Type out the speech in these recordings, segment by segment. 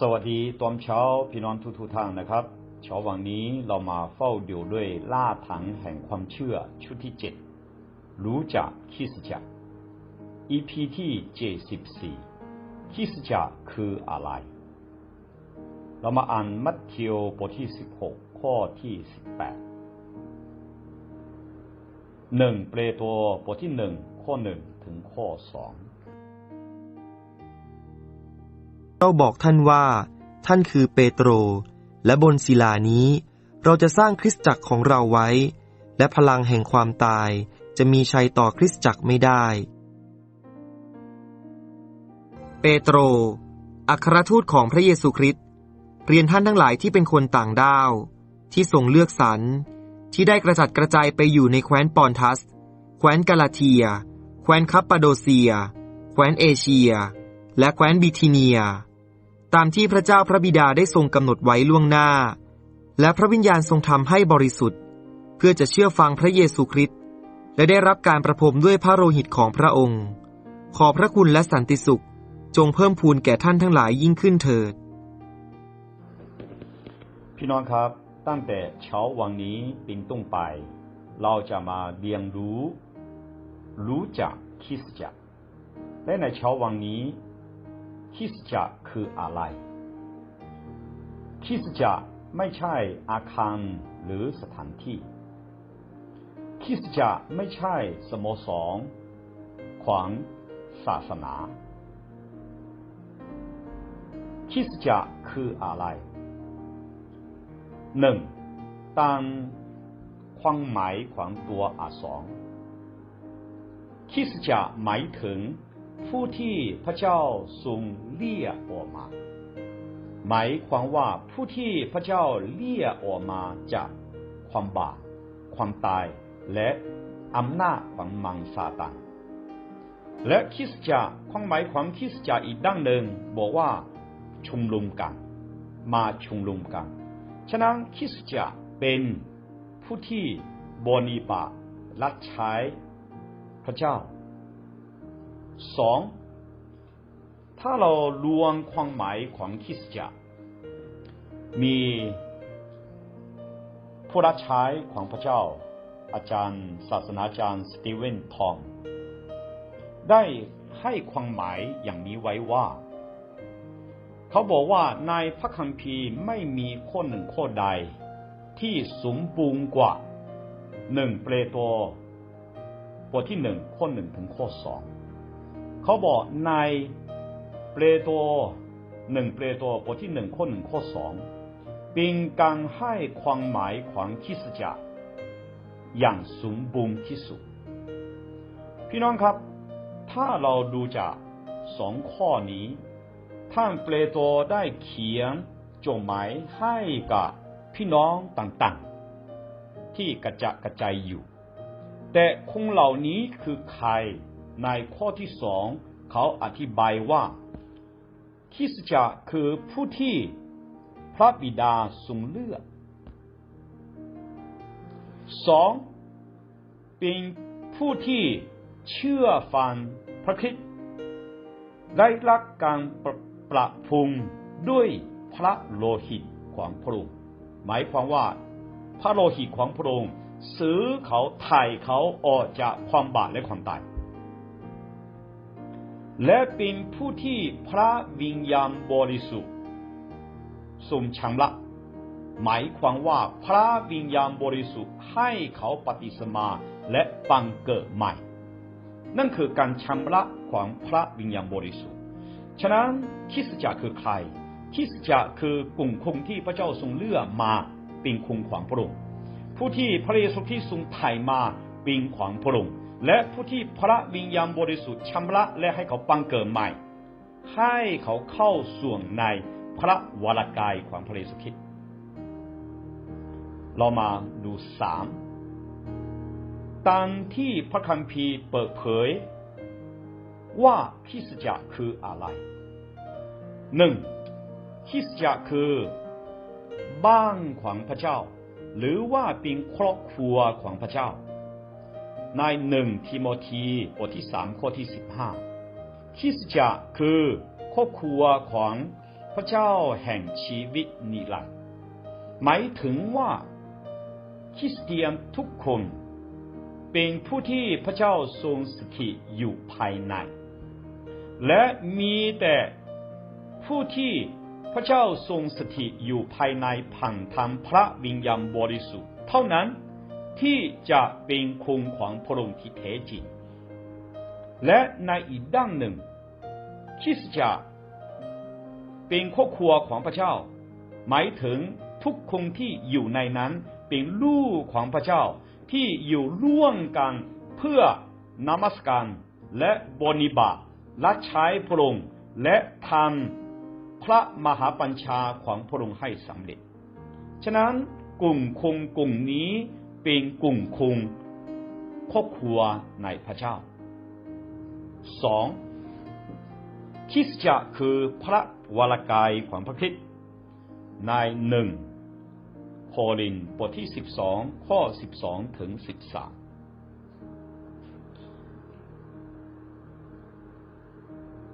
สวัสดีตอนเช้าพี่น้องทุกๆทางนะครับเช้าวันนี้เรามาเฝ้าดูด้วยล่าถังแห่งความเชื่อชุดที่เจ็ดรู้จักคริสจักร EP ที่เจ็ดสิบสี่คริสจักรคืออะไร เรามาอ่านมัทธิวบทที่สิบหกข้อที่สิบแปดหนึ่งเปโตรบทที่หนึ่งข้อหนึ่งถึงข้อสอง เราบอกท่านว่า ท่านคือเปโตร และบนศิลานี้ เราจะสร้างคริสตจักรของเราไว้ และพลังแห่งความตายจะมีชัยต่อคริสตจักรไม่ได้ เปโตร อัครทูตของพระเยซูคริสต์เรียนท่านทั้งหลายที่เป็นคนต่างด้าว ที่ทรงเลือกสรรที่ได้กระจัดกระจายไปอยู่ในแคว้นปอนทัส แคว้นกาลาเทีย แคว้นคัปปาโดเซีย แคว้นเอเชีย และแคว้นบิทิเนีย ตามที่พระเจ้าพระบิดาได้ทรงกำหนดไว้ล่วงหน้า และพระวิญญาณทรงทำให้บริสุทธิ์ เพื่อจะเชื่อฟังพระเยซูคริสต์และได้รับการประพรมด้วยพระโลหิตของพระองค์ ขอพระคุณและสันติสุข จงเพิ่มพูนแก่ท่านทั้งหลายยิ่งขึ้นเถิด พี่น้องครับ ตั้งแต่เช้าวันนี้เป็นต้นไป เราจะมาเรียนรู้ รู้จักคริสตจักรและในเช้าวันนี้ คริสตจักรคืออะไร คริสตจักรไม่ใช่อาคารหรือสถานที่ คริสตจักรไม่ใช่สโมสรของศาสนา คริสตจักรคืออะไรหนึ่งตามความหมายของตัวอักษรคริสตจักรหมายถึง ผู้ที่พระเจ้าทรงเรียกออกมา หมายความว่าผู้ที่พระเจ้าเรียกออกมาจากความบาปความตายและอำนาจของมังซาตานและคริสตจักรความหมายของคริสตจักรอีกดั้งหนึ่งบอกว่าชุมนุมกัน มาชุมนุมกัน ฉะนั้นคริสตจักรเป็นผู้ที่บริบารับใช้พระเจ้า สองถ้าเรารวมความหมายของคริสตจักรมีผู้รับใช้ของพระเจ้า อาจารย์ ศาสนาจารย์สตีเวนทอม ได้ให้ความหมายอย่างนี้ไว้ว่า เขาบอกว่าในพระคัมภีร์ไม่มีข้อหนึ่งข้อใด ที่สมบูรณ์กว่าหนึ่งเปโตรบทที่หนึ่งข้อหนึ่งถึงข้อสอง เขาบอกในเปโตรหนึ่งเปโตรบทที่หนึ่งข้อหนึ่งข้อสองเป็นการให้ความหมายของคริสตจักรอย่างสมบูรณ์ที่สุด พี่น้องครับ ถ้าเราดูจากสองข้อนี้ ท่านเปโตรได้เขียนจดหมายให้กับพี่น้องต่างๆ ที่กระจะกระจายอยู่ แต่คนเหล่านี้คือใคร ในข้อที่สองเขาอธิบายว่าคริสตจักรคือผู้ที่พระบิดาทรงเลือกสองเป็นผู้ที่เชื่อฟังพระคริสต์ได้รับการประประพรุงด้วยพระโลหิตของพระองค์หมายความว่า พระโลหิตของพระองค์ซื้อเขาไถ่เขาออกจากความบาปและความตาย และเป็นผู้ที่พระวิญญาณบริสุทธิ์ทรงชำระหมายความว่าพระวิญญาณบริสุทธิ์ให้เขาปฏิสมาและบังเกิดใหม่ นั่นคือการชำระของพระวิญญาณบริสุทธิ์ ฉะนั้นคิสจักรคือใคร คิสจักรคือกลุ่มคนที่พระเจ้าทรงเลือกมาเป็นคนของพระองค์ผู้ที่พระเยซูคริสต์ทรงไถ่มาเป็นของพระองค์ และผู้ที่พระวิญญาณบริสุทธิ์ชำระและให้เขาบังเกิดใหม่ ให้เขาเข้าส่วนในพระวรากายของพระเยซูคริสต์เรามาดูสามตามที่พระคัมภีร์เปิดเผย ว่าคริสตจักรคืออะไรหนึ่งคริสตจักรคือ บ้านของพระเจ้า หรือว่าเป็นครอบครัวของพระเจ้า ในหนึ่งทิโมธีบทที่สามข้อที่สิบห้าคริสตจักรคือครอบครัวของพระเจ้าแห่งชีวิตนิรันดร์หมายถึงว่าคริสเตียนทุกคน เป็นผู้ที่พระเจ้าทรงสถิตอยู่ภายใน และมีแต่ผู้ที่พระเจ้าทรงสถิตอยู่ภายในผ่านทางพระวิญญาณบริสุทธิ์ เท่านั้น ที่จะเป็นคงของพระองค์ที่แท้จริง และในอีกด้านหนึ่งคริสตจักรเป็นครอบครัวของพระเจ้า หมายถึงทุกคนที่อยู่ในนั้นเป็นลูกของพระเจ้าที่อยู่ร่วมกันเพื่อนมัสการและบนิบาตและใช้พระองค์และทำพระมหาปัญชาของพระองค์ให้สำเร็จ ฉะนั้นกลุ่มคงกลุ่มนี้ เป็นกลุ่มคงครอบครัวในพระเจ้าสองคริสตจักรคือพระวรกายของพระคริสต์ในหนึ่งโครินบทที่สิบสองข้อสิบสองถึงสิบสาม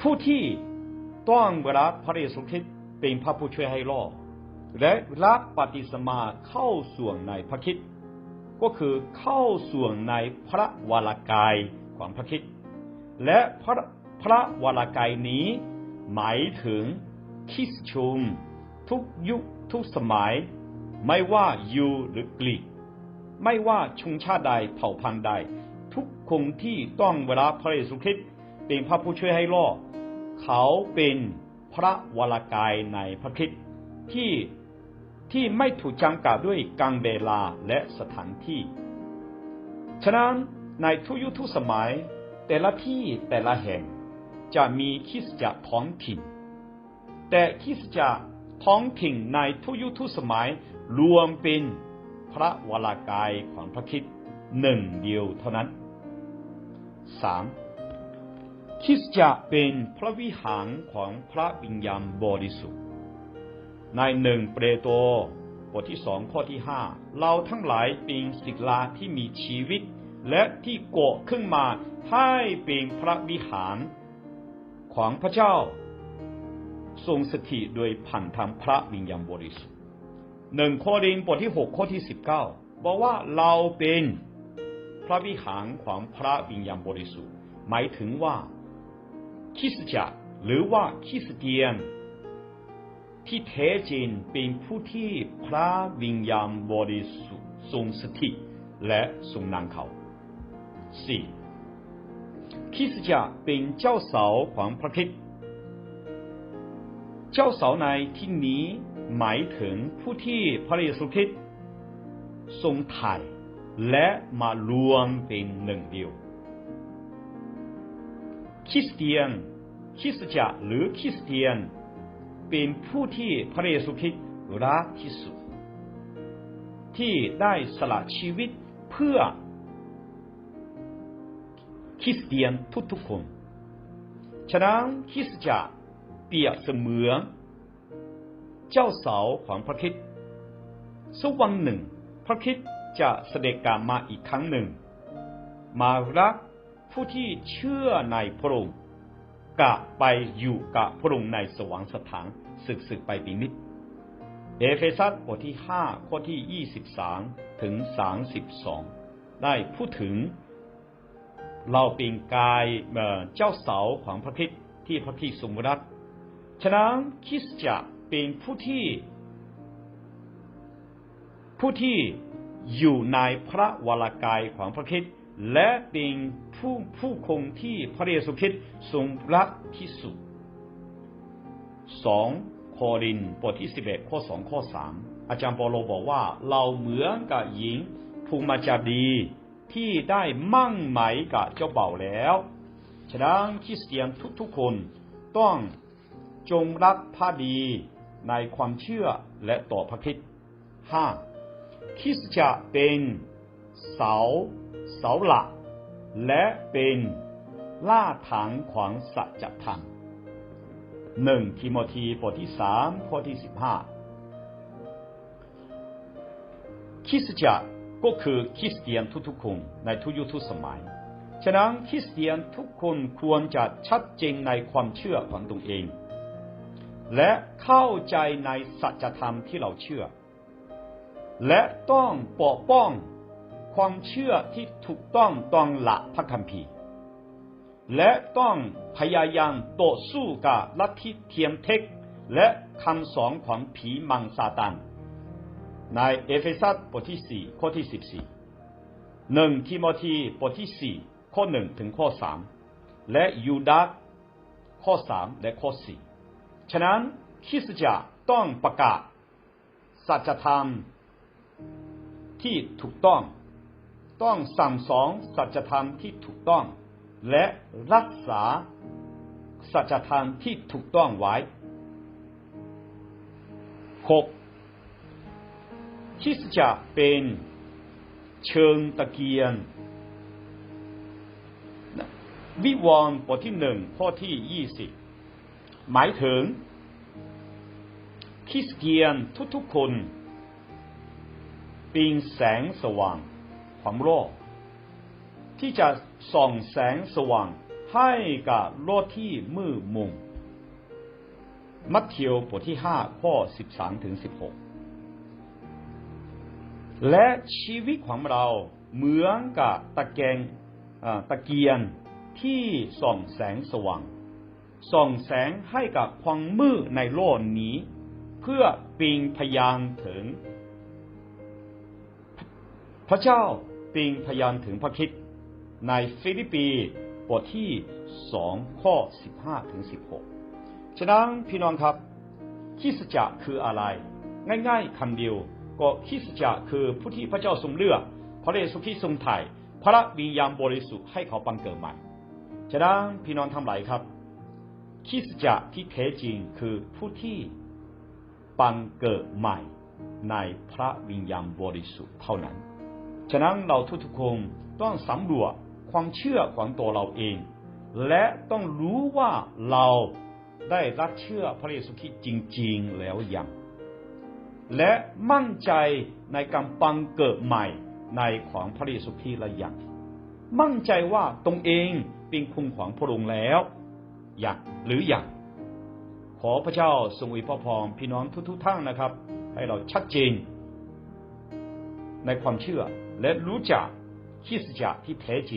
ผู้ที่ต้องรับพระเยซูคริสต์เป็นพระผู้ช่วยให้รอดและรับปฏิสมาเข้าส่วนในพระคริสต์ ก็คือเข้าส่วนในพระวรากายของพระคริสต์และพระพระวรากายนี้ หมายถึงคิสชุม ทุกยุคทุกสมัย ไม่ว่ายูหรือกรีกไม่ว่าชนชาติใดเผ่าพันธุ์ใด ทุกคนที่ต้องเวลาพระเยซูคริสต์เป็นพระผู้ช่วยให้รอดเขาเป็นพระวรากายในพระคริสต์ที่ ที่ไม่ถูกจำกัดด้วยการเวลาและสถานที่ ฉะนั้นในทุยุทุสมัย แต่ละที่แต่ละแห่งจะมีคริสตจักรท้องถิ่น แต่คริสตจักรท้องถิ่นในทุยุทุสมัยรวมเป็นพระวรากายของพระคริสต์หนึ่งเดียวเท่านั้นสามคริสตจักรเป็นพระวิหารของพระวิญญาณบริสุทธิ์ ในหนึ่งเปโตรบทที่สองข้อที่ห้าเราทั้งหลายเป็นศิลาที่มีชีวิต และที่โกะขึ้นมาให้เป็นพระวิหาร ของพระเจ้า ทรงสถิตโดยผ่านทางพระวิญญาณบริสุทธิ์หนึ่งโครินธ์บทที่หกข้อที่สิบเก้าบอกว่าเราเป็นพระวิหารของพระวิญญาณบริสุทธิ์ หมายถึงว่าคริสตจักรหรือว่าคริสเตียน ที่แท้จริงเป็นผู้ที่พระวิญญาณบริสุทธิ์ทรงสถิตและทรงนำเขาสี่คริสตจักรเป็นเจ้าสาวของพระคริสต์เจ้าสาวในที่นี้หมายถึงผู้ที่พระเยซูคริสต์ทรงถ่ายและมารวมเป็นหนึ่งเดียว คริสเตียน คริสตจักรหรือคริสเตียน เป็นผู้ที่พระเยซูคริสต์รักที่สุด ที่ได้สละชีวิตเพื่อคริสเตียนทุกๆคน ฉะนั้นคริสตจักรเปรียบเสมือนเจ้าสาวของพระคิดสักวันหนึ่ง พระคิดจะเสด็จกลับมาอีกครั้งหนึ่ง มารักผู้ที่เชื่อในพระองค์กลับไปอยู่กับพระองค์ในสวรรคสถาน ศึกศึกไปปีนิดเอเฟซัสบทที่ห้าข้อที่ยี่สิบสามถึงสามสิบสองได้พูดถึง เราเป็นกายเจ้าเสาของพระคิดที่พระคิดทรงรักฉะนั้นคริสจะเป็นผู้ที่ ผู้ที่อยู่ในพระวรากายของพระคิดและเป็นผู้ผู้คงที่พระเยซูคริสต์ทรงรักที่สุด สองโครินบทที่สิบเอ็ดข้อสองข้อสามอาจารย์ปอโลบอกว่า เราเหมือนกับหญิงภูมิจาดีที่ได้มั่งหมายกับเจ้าเบ่าแล้ว ฉะนั้นคริสเตียนทุกๆคนต้องจงรักพระดีในความเชื่อและต่อพระคิดห้าคริสจะเป็นเสาเสาหลักและเป็นล่าฐานของสัจธรรม หนึ่งทิโมธีบทที่สามข้อที่สิบห้าคริสจักรก็คือคริสเตียนทุกๆคนในทุกยุคทุกสมัย ฉะนั้นคริสเตียนทุกคนควรจะชัดเจนในความเชื่อของตนเอง และเข้าใจในสัจธรรมที่เราเชื่อ และต้องปกป้องความเชื่อที่ถูกต้องต้องละพระคัมภีร์ และต้องพยายามต่อสู้กับลัทธิเทียมเทค และคำสอนของผีมังซาตานในเอเฟซัสบทที่สี่ข้อที่สิบสี่หนึ่งทิโมธีบทที่สี่ข้อหนึ่งถึงข้อสามและยูดาข้อสามและข้อสี่ฉะนั้นคริสตจักรต้องประกาศสัจธรรมที่ถูกต้อง ต้องสั่งสอนสัจธรรมที่ถูกต้อง และรักษาสัจธรรมที่ถูกต้องไว้หกคริสตจักรเป็นเชิงตะเกียงวิวรณ์บทที่หนึ่งข้อที่ยี่สิบหมายถึงคริสเตียนทุกๆคนเป็นแสงสว่างความโลกที่จะ ส่องแสงสว่างให้กับโลกที่มืดมุมมัทธิวบทที่ห้าข้อสิบสามถึงสิบหกและชีวิตของเราเหมือนกับตะแกงตะเกียงที่ส่องแสงสว่างส่องแสงให้กับความมืดในโลกนี้ เพื่อป็นพยานถึง พระเจ้าป็นพยานถึงพระคิด ในฟิลิปปีบทที่สองข้อสิบห้าถึงสิบหกฉะนั้นพี่น้องครับคิสจักรคืออะไร ง่ายๆคำเดียว ก็คิสจักรคือผู้ที่พระเจ้าทรงเลือก พระเยซูคริสต์ทรงไถ่พระวิญญาณบริสุทธิ์ให้เขาบังเกิดใหม่ ฉะนั้นพี่น้องทั้งหลายครับคิสจักรที่แท้จริงคือผู้ที่บังเกิดใหม่ในพระวิญญาณบริสุทธิ์เท่านั้น ฉะนั้นเราทุกๆคนต้องสำรวจ ความเชื่อของตัวเราเอง และต้องรู้ว่าเราได้รับเชื่อพระเยซูคริสต์จริง ๆ แล้วอย่างและมั่นใจในการบังเกิดใหม่ในของพระเยซูคริสต์และอย่างมั่นใจว่าตรงเองเป็นคุณของพระองค์แล้วอย่างหรืออย่างขอพระเจ้าทรงอวยพรพี่น้องทุกๆท่านนะครับ ให้เราชัดเจนในความเชื่อและรู้จัก คริสตจักรที่แท้จ